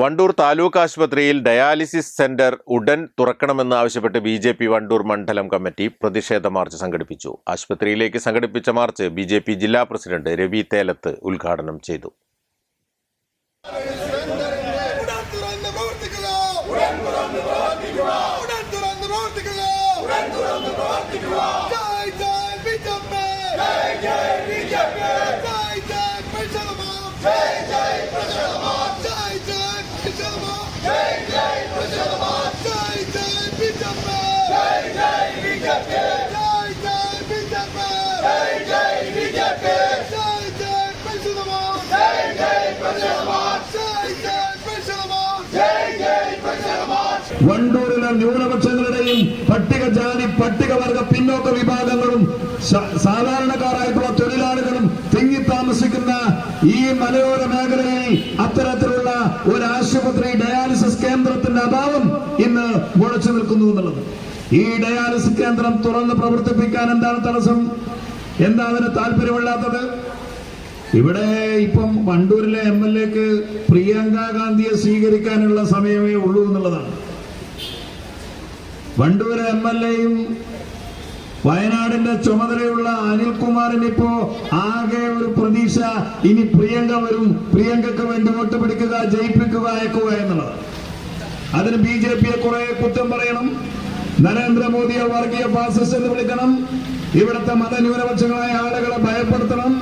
വണ്ടൂർ താലൂക്ക് ആശുപത്രിയിൽ dialysis centre ഉടൻ തുറക്കണമെന്നാവശ്യപ്പെട്ട് ബി ജെ പി വണ്ടൂർ മണ്ഡലം കമ്മിറ്റി പ്രതിഷേധ മാർച്ച് സംഘടിപ്പിച്ചു. ആശുപത്രിയിലേക്ക് സംഘടിപ്പിച്ച മാർച്ച് ബി ജെ പി ജില്ലാ പ്രസിഡന്റ് രവി തേലത്ത് ഉദ്ഘാടനം ചെയ്തു. വണ്ടൂരിലെ ന്യൂനപക്ഷങ്ങളുടെയും പട്ടികജാതി പട്ടികവർഗ പിന്നോക്ക വിഭാഗങ്ങളും സാധാരണക്കാരായിട്ടുള്ള തൊഴിലാളികളും തിങ്ങി താമസിക്കുന്ന ഈ മലയോര മേഖലയിൽ അത്തരത്തിലുള്ള ഒരു ആശുപത്രി ഡയാലിസിസ് കേന്ദ്രത്തിന്റെ അഭാവം ഇന്ന് മുഴച്ചു നിൽക്കുന്നു എന്നുള്ളത്. ഈ ഡയാലിസിസ് കേന്ദ്രം തുറന്ന് പ്രവർത്തിപ്പിക്കാൻ എന്താണ് തടസ്സം? എന്താ അതിന് താല്പര്യമില്ലാത്തത്? ഇവിടെ ഇപ്പം വണ്ടൂരിലെ എം എൽ എക്ക് പ്രിയങ്ക ഗാന്ധിയെ സ്വീകരിക്കാനുള്ള സമയമേ ഉള്ളൂ എന്നുള്ളതാണ്. വണ്ടൂർ എം എൽ എയും വയനാടിന്റെ ചുമതലയുള്ള അനിൽകുമാറിന് ഇപ്പോ ആകെ ഒരു പ്രതീക്ഷ ഇനി പ്രിയങ്ക വരും. പ്രിയങ്കക്ക് വേണ്ടി വോട്ട് പിടിക്കുക ജയിപ്പിക്കുക അയക്കുക എന്നുള്ളത്. അതിന് ബി ജെ പിയെ കുറെ കുറ്റം പറയണം. നരേന്ദ്രമോദിയെ വർഗീയ ഫാസിസ്റ്റ് എന്ന് വിളിക്കണം. ഇവിടുത്തെ മതന്യൂനപക്ഷങ്ങളായ ആളുകളെ ഭയപ്പെടുത്തണം.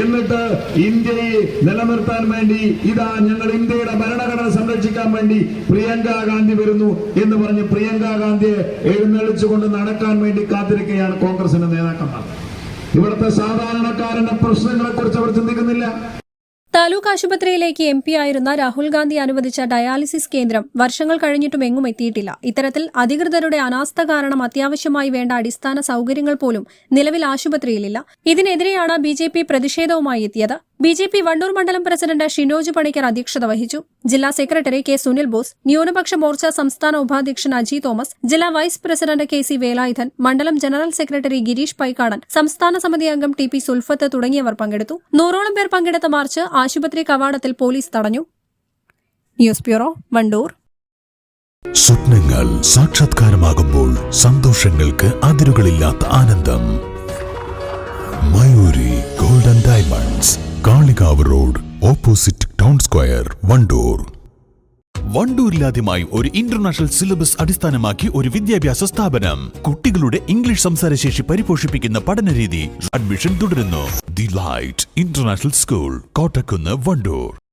എന്നിട്ട് ഇന്ത്യയെ നിലനിർത്താൻ വേണ്ടി ഇതാ ഞങ്ങൾ ഇന്ത്യയുടെ ഭരണഘടന സംരക്ഷിക്കാൻ വേണ്ടി പ്രിയങ്ക ഗാന്ധി വരുന്നു എന്ന് പറഞ്ഞ് പ്രിയങ്ക ഗാന്ധിയെ എഴുന്നള്ളിച്ചുകൊണ്ട് നടക്കാൻ വേണ്ടി കാത്തിരിക്കുകയാണ് കോൺഗ്രസിന്റെ നേതാക്കന്മാർ. ഇവിടുത്തെ സാധാരണക്കാരന്റെ പ്രശ്നങ്ങളെ കുറിച്ച് അവർ ചിന്തിക്കുന്നില്ല. താലൂക്ക് ആശുപത്രിയിലേക്ക് എം പി ആയിരുന്ന രാഹുൽ ഗാന്ധി അനുവദിച്ച ഡയാലിസിസ് കേന്ദ്രം വർഷങ്ങൾ കഴിഞ്ഞിട്ടും എങ്ങും എത്തിയിട്ടില്ല. ഇത്തരത്തിൽ അധികൃതരുടെ അനാസ്ഥ കാരണം അത്യാവശ്യമായി വേണ്ട അടിസ്ഥാന സൌകര്യങ്ങൾ പോലും നിലവിൽ ആശുപത്രിയിലില്ല. ഇതിനെതിരെയാണ് ബി പ്രതിഷേധവുമായി എത്തിയത്. ബി ജെ പി വണ്ടൂർ മണ്ഡലം പ്രസിഡന്റ് ഷിനോജ് പണിക്കർ അധ്യക്ഷത വഹിച്ചു. ജില്ലാ സെക്രട്ടറി കെ സുനിൽ ബോസ് ന്യൂനപക്ഷ മോർച്ച സംസ്ഥാന ഉപാധ്യക്ഷൻ അജി തോമസ് ജില്ലാ vice president K C Velayudhan മണ്ഡലം ജനറൽ സെക്രട്ടറി ഗിരീഷ് പൈക്കാടൻ സംസ്ഥാന സമിതി അംഗം ടി പി സുൽഫത്ത് തുടങ്ങിയവർ പങ്കെടുത്തു. നൂറോളം പേർ പങ്കെടുത്ത മാർച്ച് ആശുപത്രി കവാടത്തിൽ പോലീസ് തടഞ്ഞു. News bureau Wandoor. സ്വപ്നങ്ങൾ സാക്ഷാത്കാരമാകുമ്പോൾ സന്തോഷങ്ങൾക്ക് അതിരുകളില്ലാത്ത ആനന്ദം. Mayuri golden diamonds. Kalikavu road opposite town square Wandoor. വണ്ടൂരിലാദ്യമായി ഒരു ഇന്റർനാഷണൽ സിലബസ് അടിസ്ഥാനമാക്കി ഒരു വിദ്യാഭ്യാസ സ്ഥാപനം. കുട്ടികളുടെ ഇംഗ്ലീഷ് സംസാരശേഷി പരിപോഷിപ്പിക്കുന്ന പഠനരീതി അഡ്മിഷൻ തുടരുന്നു. The light international school Kottakkunnu Wandoor.